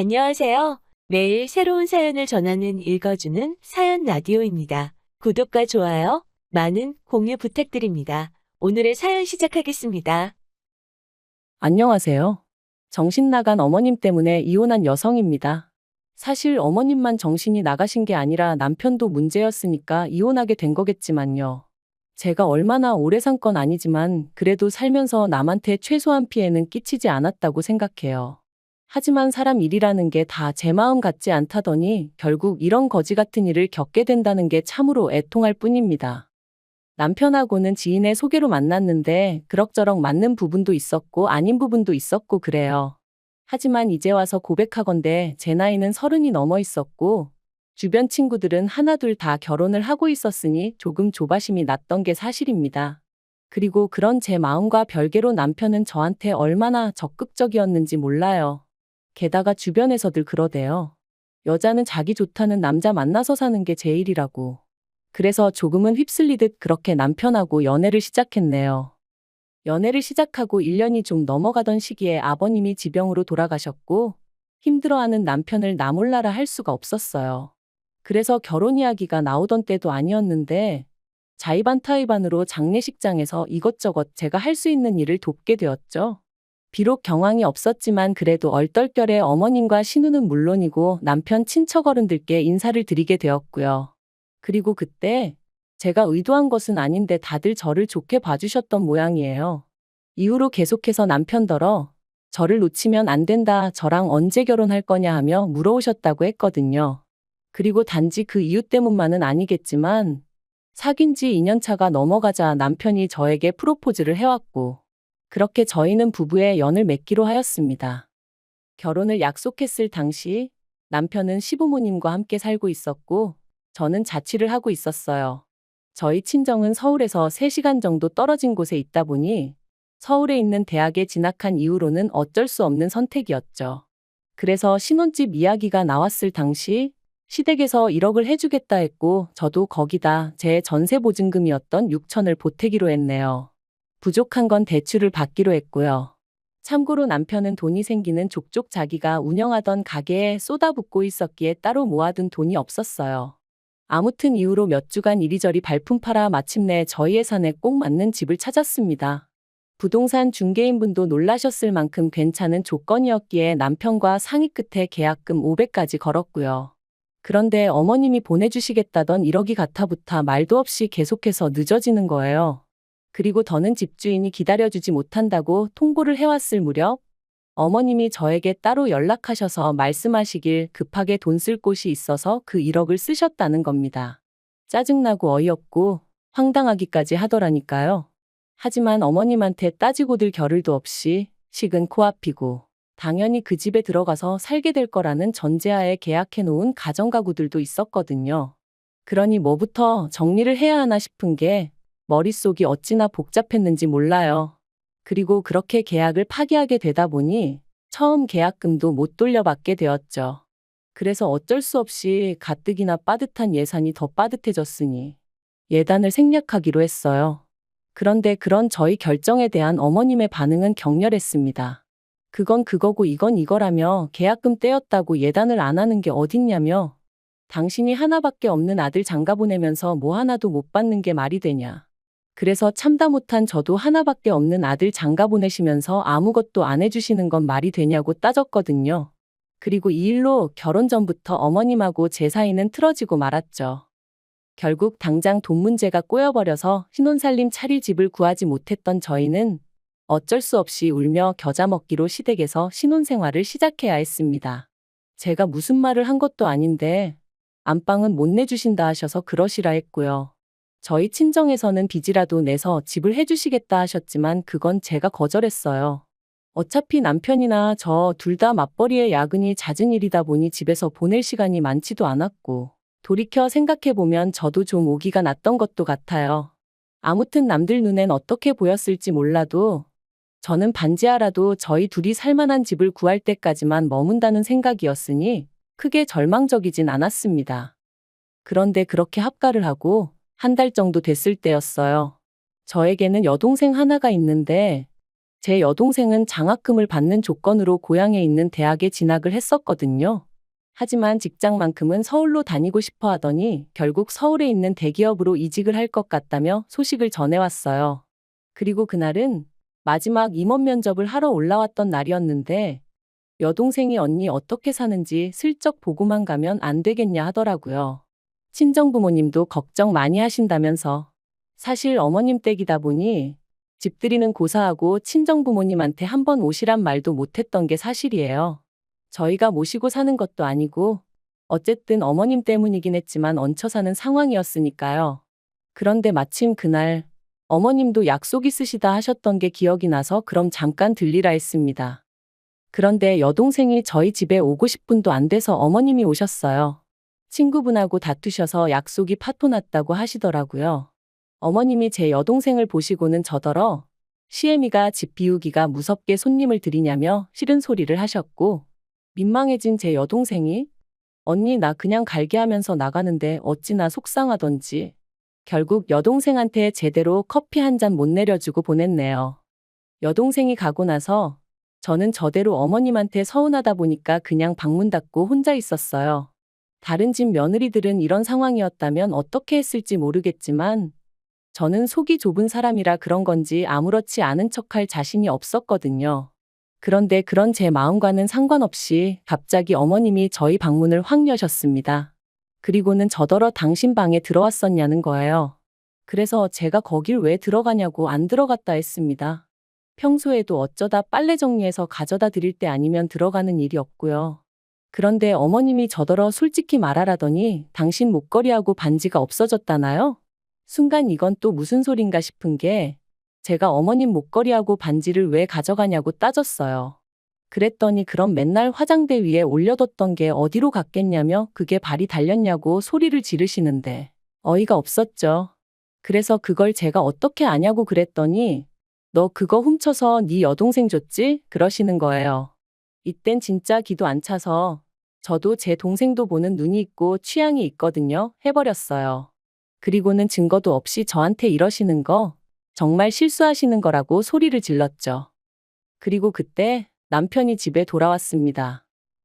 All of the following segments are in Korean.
안녕하세요. 매일 새로운 사연을 전하는 읽어주는 사연 라디오입니다. 구독과 좋아요, 많은 공유 부탁드립니다. 오늘의 사연 시작하겠습니다. 안녕하세요. 정신 나간 어머님 때문에 이혼한 여성입니다. 사실 어머님만 정신이 나가신 게 아니라 남편도 문제였으니까 이혼하게 된 거겠지만요. 제가 얼마나 오래 산 건 아니지만 그래도 살면서 남한테 최소한 피해는 끼치지 않았다고 생각해요. 하지만 사람 일이라는 게 다 제 마음 같지 않다더니 결국 이런 거지 같은 일을 겪게 된다는 게 참으로 애통할 뿐입니다. 남편하고는 지인의 소개로 만났는데 그럭저럭 맞는 부분도 있었고 아닌 부분도 있었고 그래요. 하지만 이제 와서 고백하건대 제 나이는 서른이 넘어 있었고 주변 친구들은 하나둘 다 결혼을 하고 있었으니 조금 조바심이 났던 게 사실입니다. 그리고 그런 제 마음과 별개로 남편은 저한테 얼마나 적극적이었는지 몰라요. 게다가 주변에서 들 그러대요. 여자는 자기 좋다는 남자 만나서 사는 게 제일이라고. 그래서 조금은 휩쓸리듯 그렇게 남편하고 연애를 시작했네요. 연애를 시작하고 1년이 좀 넘어가던 시기에 아버님이 지병으로 돌아가셨고 힘들어하는 남편을 나몰라라 할 수가 없었어요. 그래서 결혼 이야기가 나오던 때도 아니었는데 자의반 타의반으로 장례식장에서 이것저것 제가 할 수 있는 일을 돕게 되었죠. 비록 경황이 없었지만 그래도 얼떨결에 어머님과 신우는 물론이고 남편 친척 어른들께 인사를 드리게 되었고요. 그리고 그때 제가 의도한 것은 아닌데 다들 저를 좋게 봐주셨던 모양이에요. 이후로 계속해서 남편더러 저를 놓치면 안 된다, 저랑 언제 결혼할 거냐 하며 물어오셨다고 했거든요. 그리고 단지 그 이유 때문만은 아니겠지만 사귄 지 2년 차가 넘어가자 남편이 저에게 프로포즈를 해왔고 그렇게 저희는 부부의 연을 맺기로 하였습니다. 결혼을 약속했을 당시 남편은 시부모님과 함께 살고 있었고 저는 자취를 하고 있었어요. 저희 친정은 서울에서 3시간 정도 떨어진 곳에 있다 보니 서울에 있는 대학에 진학한 이후로는 어쩔 수 없는 선택이었죠. 그래서 신혼집 이야기가 나왔을 당시 시댁에서 1억을 해주겠다 했고 저도 거기다 제 전세 보증금이었던 6천을 보태기로 했네요. 부족한 건 대출을 받기로 했고요. 참고로 남편은 돈이 생기는 족족 자기가 운영하던 가게에 쏟아붓고 있었기에 따로 모아둔 돈이 없었어요. 아무튼 이후로 몇 주간 이리저리 발품 팔아 마침내 저희 예산에 꼭 맞는 집을 찾았습니다. 부동산 중개인분도 놀라셨을 만큼 괜찮은 조건이었기에 남편과 상의 끝에 계약금 500까지 걸었고요. 그런데 어머님이 보내주시겠다던 1억이 가타부타 말도 없이 계속해서 늦어지는 거예요. 그리고 더는 집주인이 기다려주지 못한다고 통보를 해왔을 무렵 어머님이 저에게 따로 연락하셔서 말씀하시길 급하게 돈 쓸 곳이 있어서 그 1억을 쓰셨다는 겁니다. 짜증나고 어이없고 황당하기까지 하더라니까요. 하지만 어머님한테 따지고들 겨를도 없이 식은 코앞이고 당연히 그 집에 들어가서 살게 될 거라는 전제하에 계약해 놓은 가정가구들도 있었거든요. 그러니 뭐부터 정리를 해야 하나 싶은 게 머릿속이 어찌나 복잡했는지 몰라요. 그리고 그렇게 계약을 파기하게 되다 보니 처음 계약금도 못 돌려받게 되었죠. 그래서 어쩔 수 없이 가뜩이나 빠듯한 예산이 더 빠듯해졌으니 예단을 생략하기로 했어요. 그런데 그런 저희 결정에 대한 어머님의 반응은 격렬했습니다. 그건 그거고 이건 이거라며 계약금 떼었다고 예단을 안 하는 게 어딨냐며 당신이 하나밖에 없는 아들 장가 보내면서 뭐 하나도 못 받는 게 말이 되냐. 그래서 참다 못한 저도 하나밖에 없는 아들 장가 보내시면서 아무것도 안 해주시는 건 말이 되냐고 따졌거든요. 그리고 이 일로 결혼 전부터 어머님하고 제 사이는 틀어지고 말았죠. 결국 당장 돈 문제가 꼬여버려서 신혼살림 차릴 집을 구하지 못했던 저희는 어쩔 수 없이 울며 겨자 먹기로 시댁에서 신혼생활을 시작해야 했습니다. 제가 무슨 말을 한 것도 아닌데 안방은 못 내주신다 하셔서 그러시라 했고요. 저희 친정에서는 빚이라도 내서 집을 해주시겠다 하셨지만 그건 제가 거절했어요. 어차피 남편이나 저 둘 다 맞벌이에 야근이 잦은 일이다 보니 집에서 보낼 시간이 많지도 않았고 돌이켜 생각해보면 저도 좀 오기가 났던 것도 같아요. 아무튼 남들 눈엔 어떻게 보였을지 몰라도 저는 반지하라도 저희 둘이 살만한 집을 구할 때까지만 머문다는 생각이었으니 크게 절망적이진 않았습니다. 그런데 그렇게 합가를 하고 한 달 정도 됐을 때였어요. 저에게는 여동생 하나가 있는데 제 여동생은 장학금을 받는 조건으로 고향에 있는 대학에 진학을 했었거든요. 하지만 직장만큼은 서울로 다니고 싶어 하더니 결국 서울에 있는 대기업으로 이직을 할 것 같다며 소식을 전해왔어요. 그리고 그날은 마지막 임원 면접을 하러 올라왔던 날이었는데 여동생이 언니 어떻게 사는지 슬쩍 보고만 가면 안 되겠냐 하더라고요. 친정부모님도 걱정 많이 하신다면서 사실 어머님 댁이다 보니 집들이는 고사하고 친정부모님한테 한번 오시란 말도 못했던 게 사실이에요. 저희가 모시고 사는 것도 아니고 어쨌든 어머님 때문이긴 했지만 얹혀 사는 상황이었으니까요. 그런데 마침 그날 어머님도 약속 있으시다 하셨던 게 기억이 나서 그럼 잠깐 들리라 했습니다. 그런데 여동생이 저희 집에 오고 10분도 안 돼서 어머님이 오셨어요. 친구분하고 다투셔서 약속이 파토났다고 하시더라고요. 어머님이 제 여동생을 보시고는 저더러 시애미가 집 비우기가 무섭게 손님을 들이냐며 싫은 소리를 하셨고 민망해진 제 여동생이 언니 나 그냥 갈게 하면서 나가는데 어찌나 속상하던지 결국 여동생한테 제대로 커피 한 잔 못 내려주고 보냈네요. 여동생이 가고 나서 저는 저대로 어머님한테 서운하다 보니까 그냥 방문 닫고 혼자 있었어요. 다른 집 며느리들은 이런 상황이었다면 어떻게 했을지 모르겠지만 저는 속이 좁은 사람이라 그런 건지 아무렇지 않은 척할 자신이 없었거든요. 그런데 그런 제 마음과는 상관없이 갑자기 어머님이 저희 방문을 확 여셨습니다. 그리고는 저더러 당신 방에 들어왔었냐는 거예요. 그래서 제가 거길 왜 들어가냐고 안 들어갔다 했습니다. 평소에도 어쩌다 빨래 정리해서 가져다 드릴 때 아니면 들어가는 일이 없고요. 그런데 어머님이 저더러 솔직히 말하라더니 당신 목걸이하고 반지가 없어졌다나요? 순간 이건 또 무슨 소린가 싶은 게 제가 어머님 목걸이하고 반지를 왜 가져가냐고 따졌어요. 그랬더니 그럼 맨날 화장대 위에 올려뒀던 게 어디로 갔겠냐며 그게 발이 달렸냐고 소리를 지르시는데 어이가 없었죠. 그래서 그걸 제가 어떻게 아냐고 그랬더니 너 그거 훔쳐서 네 여동생 줬지? 그러시는 거예요. 이땐 진짜 기도 안 차서 저도 제 동생도 보는 눈이 있고 취향이 있거든요. 해버렸어요. 그리고는 증거도 없이 저한테 이러시는 거 정말 실수하시는 거라고 소리를 질렀죠. 그리고 그때 남편이 집에 돌아왔습니다.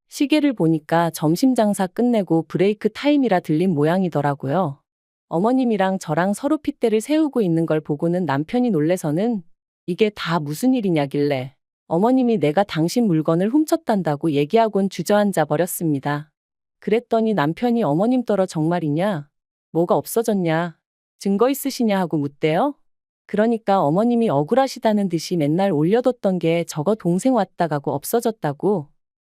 시계를 보니까 점심 장사 끝내고 브레이크 타임이라 들린 모양이더라고요. 어머님이랑 저랑 서로 핏대를 세우고 있는 걸 보고는 남편이 놀래서는 이게 다 무슨 일이냐길래 어머님이 내가 당신 물건을 훔쳤단다고 얘기하곤 주저앉아 버렸습니다. 그랬더니 남편이 어머님 떨어 정말이냐? 뭐가 없어졌냐? 증거 있으시냐 하고 묻대요. 그러니까 어머님이 억울하시다는 듯이 맨날 올려뒀던 게 저거 동생 왔다 가고 없어졌다고.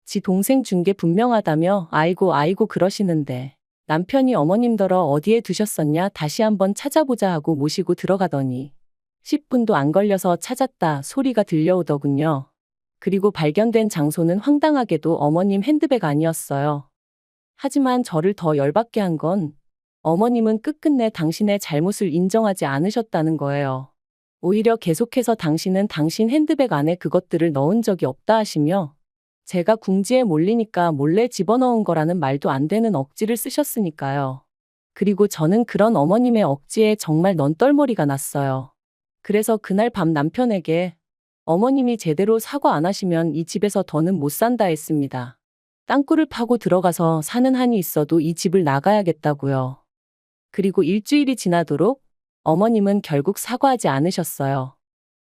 지 동생 준 게 분명하다며 아이고 아이고 그러시는데 남편이 어머님더러 어디에 두셨었냐 다시 한번 찾아보자 하고 모시고 들어가더니 10분도 안 걸려서 찾았다 소리가 들려오더군요. 그리고 발견된 장소는 황당하게도 어머님 핸드백 아니었어요. 하지만 저를 더 열받게 한 건 어머님은 끝끝내 당신의 잘못을 인정하지 않으셨다는 거예요. 오히려 계속해서 당신은 당신 핸드백 안에 그것들을 넣은 적이 없다 하시며 제가 궁지에 몰리니까 몰래 집어넣은 거라는 말도 안 되는 억지를 쓰셨으니까요. 그리고 저는 그런 어머님의 억지에 정말 넌떨머리가 났어요. 그래서 그날 밤 남편에게 어머님이 제대로 사과 안 하시면 이 집에서 더는 못 산다 했습니다. 땅굴을 파고 들어가서 사는 한이 있어도 이 집을 나가야겠다고요. 그리고 일주일이 지나도록 어머님은 결국 사과하지 않으셨어요.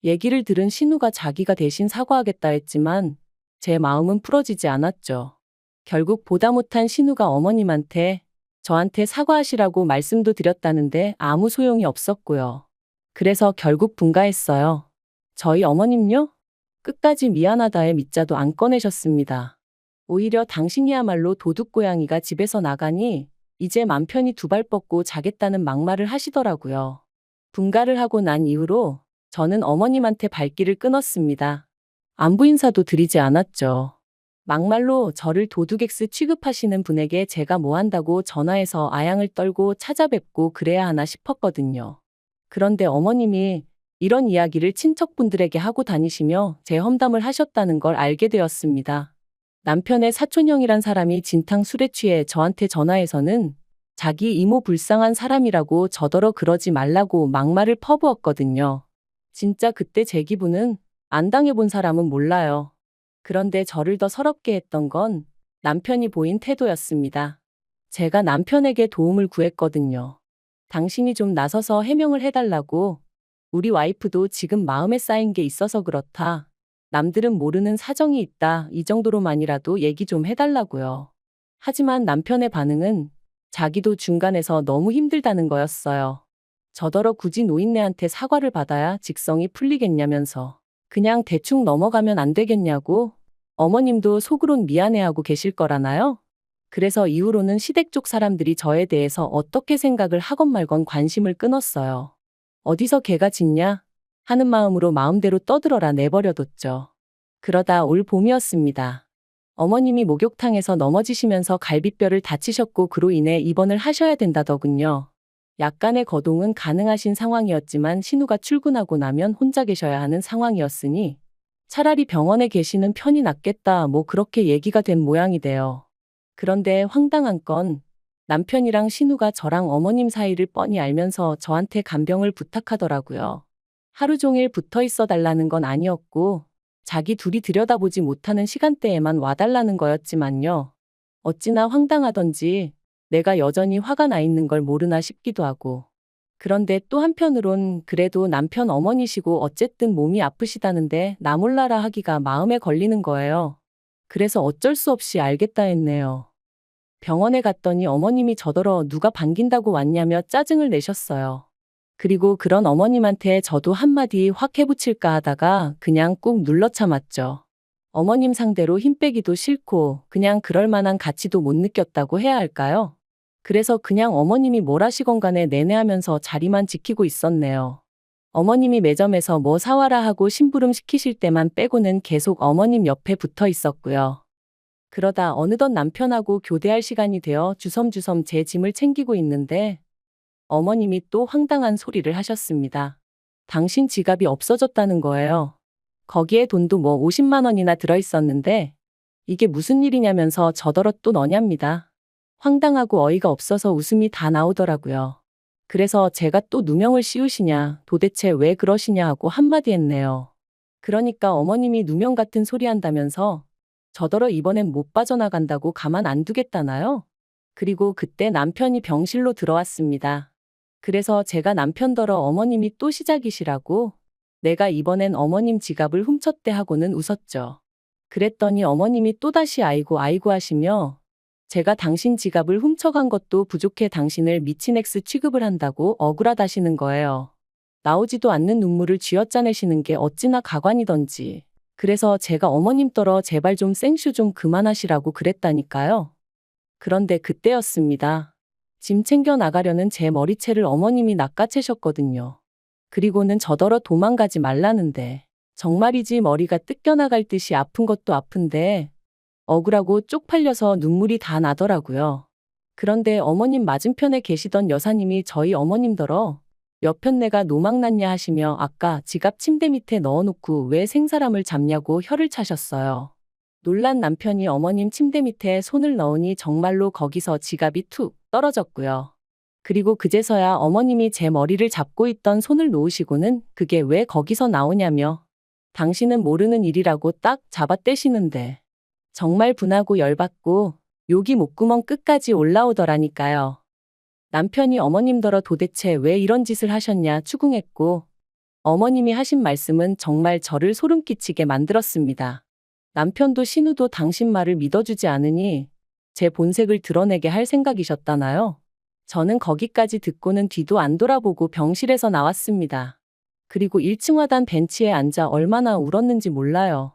얘기를 들은 신우가 자기가 대신 사과하겠다 했지만 제 마음은 풀어지지 않았죠. 결국 보다 못한 신우가 어머님한테 저한테 사과하시라고 말씀도 드렸다는데 아무 소용이 없었고요. 그래서 결국 분가했어요. 저희 어머님요? 끝까지 미안하다의 밑자도 안 꺼내셨습니다. 오히려 당신이야말로 도둑고양이가 집에서 나가니 이제 맘 편히 두 발 뻗고 자겠다는 막말을 하시더라고요. 분가를 하고 난 이후로 저는 어머님한테 발길을 끊었습니다. 안부 인사도 드리지 않았죠. 막말로 저를 도둑엑스 취급하시는 분에게 제가 뭐 한다고 전화해서 아양을 떨고 찾아뵙고 그래야 하나 싶었거든요. 그런데 어머님이 이런 이야기를 친척분들에게 하고 다니시며 제 험담을 하셨다는 걸 알게 되었습니다. 남편의 사촌형이란 사람이 진탕 술에 취해 저한테 전화해서는 자기 이모 불쌍한 사람이라고 저더러 그러지 말라고 막말을 퍼부었거든요. 진짜 그때 제 기분은 안 당해본 사람은 몰라요. 그런데 저를 더 서럽게 했던 건 남편이 보인 태도였습니다. 제가 남편에게 도움을 구했거든요. 당신이 좀 나서서 해명을 해달라고. 우리 와이프도 지금 마음에 쌓인 게 있어서 그렇다. 남들은 모르는 사정이 있다. 이 정도로만이라도 얘기 좀 해달라고요. 하지만 남편의 반응은 자기도 중간에서 너무 힘들다는 거였어요. 저더러 굳이 노인네한테 사과를 받아야 직성이 풀리겠냐면서 그냥 대충 넘어가면 안 되겠냐고 어머님도 속으론 미안해하고 계실 거라나요? 그래서 이후로는 시댁 쪽 사람들이 저에 대해서 어떻게 생각을 하건 말건 관심을 끊었어요. 어디서 개가 짖냐? 하는 마음으로 마음대로 떠들어라 내버려뒀죠. 그러다 올 봄이었습니다. 어머님이 목욕탕에서 넘어지시면서 갈비뼈를 다치셨고 그로 인해 입원을 하셔야 된다더군요. 약간의 거동은 가능하신 상황이었지만 신우가 출근하고 나면 혼자 계셔야 하는 상황이었으니 차라리 병원에 계시는 편이 낫겠다 뭐 그렇게 얘기가 된 모양이 돼요. 그런데 황당한 건 남편이랑 신우가 저랑 어머님 사이를 뻔히 알면서 저한테 간병을 부탁하더라고요. 하루 종일 붙어 있어 달라는 건 아니었고 자기 둘이 들여다보지 못하는 시간대에만 와달라는 거였지만요. 어찌나 황당하던지 내가 여전히 화가 나 있는 걸 모르나 싶기도 하고. 그런데 또 한편으론 그래도 남편 어머니시고 어쨌든 몸이 아프시다는데 나 몰라라 하기가 마음에 걸리는 거예요. 그래서 어쩔 수 없이 알겠다 했네요. 병원에 갔더니 어머님이 저더러 누가 반긴다고 왔냐며 짜증을 내셨어요. 그리고 그런 어머님한테 저도 한마디 확 해붙일까 하다가 그냥 꾹 눌러 참았죠. 어머님 상대로 힘 빼기도 싫고 그냥 그럴 만한 가치도 못 느꼈다고 해야 할까요? 그래서 그냥 어머님이 뭘 하시건 간에 내내 하면서 자리만 지키고 있었네요. 어머님이 매점에서 뭐 사와라 하고 심부름 시키실 때만 빼고는 계속 어머님 옆에 붙어 있었고요. 그러다 어느덧 남편하고 교대할 시간이 되어 주섬주섬 제 짐을 챙기고 있는데 어머님이 또 황당한 소리를 하셨습니다. 당신 지갑이 없어졌다는 거예요. 거기에 돈도 뭐 50만 원이나 들어 있었는데 이게 무슨 일이냐면서 저더러 또 너냐입니다. 황당하고 어이가 없어서 웃음이 다 나오더라고요. 그래서 제가 또 누명을 씌우시냐, 도대체 왜 그러시냐 하고 한마디 했네요. 그러니까 어머님이 누명 같은 소리 한다면서 저더러 이번엔 못 빠져나간다고 가만 안 두겠다나요? 그리고 그때 남편이 병실로 들어왔습니다. 그래서 제가 남편더러 어머님이 또 시작이시라고 내가 이번엔 어머님 지갑을 훔쳤대 하고는 웃었죠. 그랬더니 어머님이 또다시 아이고 아이고 하시며 제가 당신 지갑을 훔쳐간 것도 부족해 당신을 미친 엑스 취급을 한다고 억울하다시는 거예요. 나오지도 않는 눈물을 쥐어짜내시는 게 어찌나 가관이던지. 그래서 제가 어머님 떨어 제발 좀 생쇼 좀 그만하시라고 그랬다니까요. 그런데 그때였습니다. 짐 챙겨 나가려는 제 머리채를 어머님이 낚아채셨거든요. 그리고는 저더러 도망가지 말라는데 정말이지 머리가 뜯겨나갈 듯이 아픈 것도 아픈데 억울하고 쪽팔려서 눈물이 다 나더라고요. 그런데 어머님 맞은편에 계시던 여사님이 저희 어머님더러 몇편 내가 노망났냐 하시며 아까 지갑 침대 밑에 넣어놓고 왜 생사람을 잡냐고 혀를 차셨어요. 놀란 남편이 어머님 침대 밑에 손을 넣으니 정말로 거기서 지갑이 툭 떨어졌고요. 그리고 그제서야 어머님이 제 머리를 잡고 있던 손을 놓으시고는 그게 왜 거기서 나오냐며 당신은 모르는 일이라고 딱 잡아떼시는데 정말 분하고 열받고 욕이 목구멍 끝까지 올라오더라니까요. 남편이 어머님더러 도대체 왜 이런 짓을 하셨냐 추궁했고 어머님이 하신 말씀은 정말 저를 소름 끼치게 만들었습니다. 남편도 신우도 당신 말을 믿어주지 않으니 제 본색을 드러내게 할 생각이셨다나요? 저는 거기까지 듣고는 뒤도 안 돌아보고 병실에서 나왔습니다. 그리고 1층 화단 벤치에 앉아 얼마나 울었는지 몰라요.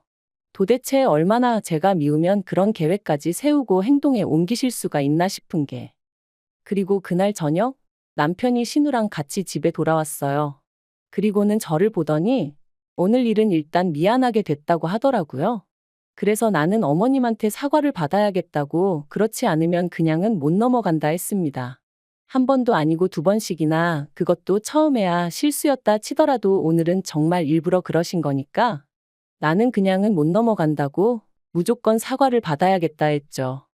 도대체 얼마나 제가 미우면 그런 계획까지 세우고 행동에 옮기실 수가 있나 싶은 게. 그리고 그날 저녁 남편이 신우랑 같이 집에 돌아왔어요. 그리고는 저를 보더니 오늘 일은 일단 미안하게 됐다고 하더라고요. 그래서 나는 어머님한테 사과를 받아야겠다고 그렇지 않으면 그냥은 못 넘어간다 했습니다. 한 번도 아니고 두 번씩이나 그것도 처음에야 실수였다 치더라도 오늘은 정말 일부러 그러신 거니까 나는 그냥은 못 넘어간다고 무조건 사과를 받아야겠다 했죠.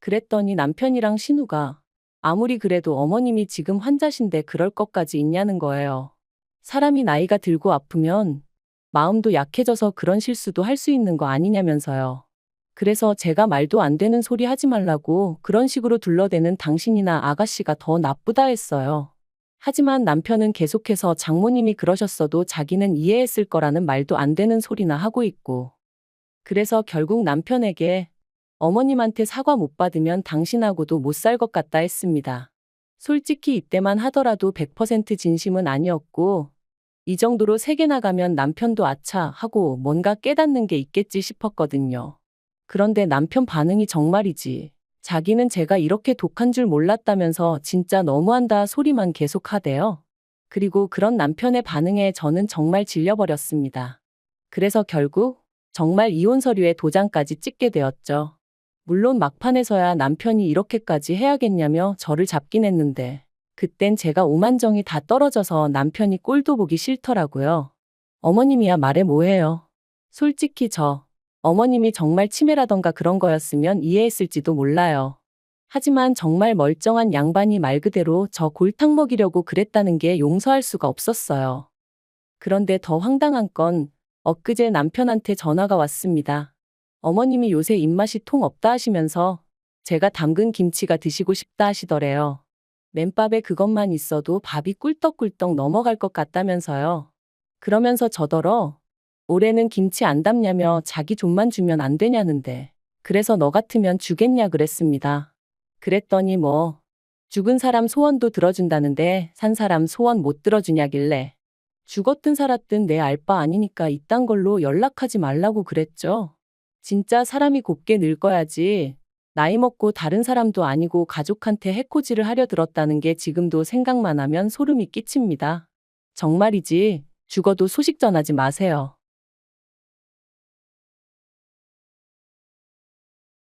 그랬더니 남편이랑 신우가 아무리 그래도 어머님이 지금 환자신데 그럴 것까지 있냐는 거예요. 사람이 나이가 들고 아프면 마음도 약해져서 그런 실수도 할 수 있는 거 아니냐면서요. 그래서 제가 말도 안 되는 소리 하지 말라고 그런 식으로 둘러대는 당신이나 아가씨가 더 나쁘다 했어요. 하지만 남편은 계속해서 장모님이 그러셨어도 자기는 이해했을 거라는 말도 안 되는 소리나 하고 있고. 그래서 결국 남편에게 어머님한테 사과 못 받으면 당신하고도 못 살 것 같다 했습니다. 솔직히 이때만 하더라도 100% 진심은 아니었고, 이 정도로 세게 나가면 남편도 아차 하고 뭔가 깨닫는 게 있겠지 싶었거든요. 그런데 남편 반응이 정말이지. 자기는 제가 이렇게 독한 줄 몰랐다면서 진짜 너무한다 소리만 계속 하대요. 그리고 그런 남편의 반응에 저는 정말 질려버렸습니다. 그래서 결국 정말 이혼 서류에 도장까지 찍게 되었죠. 물론 막판에서야 남편이 이렇게까지 해야겠냐며 저를 잡긴 했는데, 그땐 제가 오만정이 다 떨어져서 남편이 꼴도 보기 싫더라고요. 어머님이야 말해 뭐해요. 솔직히 저, 어머님이 정말 치매라던가 그런 거였으면 이해했을지도 몰라요. 하지만 정말 멀쩡한 양반이 말 그대로 저 골탕 먹이려고 그랬다는 게 용서할 수가 없었어요. 그런데 더 황당한 건 엊그제 남편한테 전화가 왔습니다. 어머님이 요새 입맛이 통 없다 하시면서 제가 담근 김치가 드시고 싶다 하시더래요. 맨밥에 그것만 있어도 밥이 꿀떡꿀떡 넘어갈 것 같다면서요. 그러면서 저더러 올해는 김치 안 담냐며 자기 좀만 주면 안 되냐는데 그래서 너 같으면 주겠냐 그랬습니다. 그랬더니 뭐 죽은 사람 소원도 들어준다는데 산 사람 소원 못 들어주냐길래 죽었든 살았든 내 알 바 아니니까 이딴 걸로 연락하지 말라고 그랬죠. 진짜 사람이 곱게 늙어야지. 나이 먹고 다른 사람도 아니고 가족한테 해코지를 하려 들었다는 게 지금도 생각만 하면 소름이 끼칩니다. 정말이지. 죽어도 소식 전하지 마세요.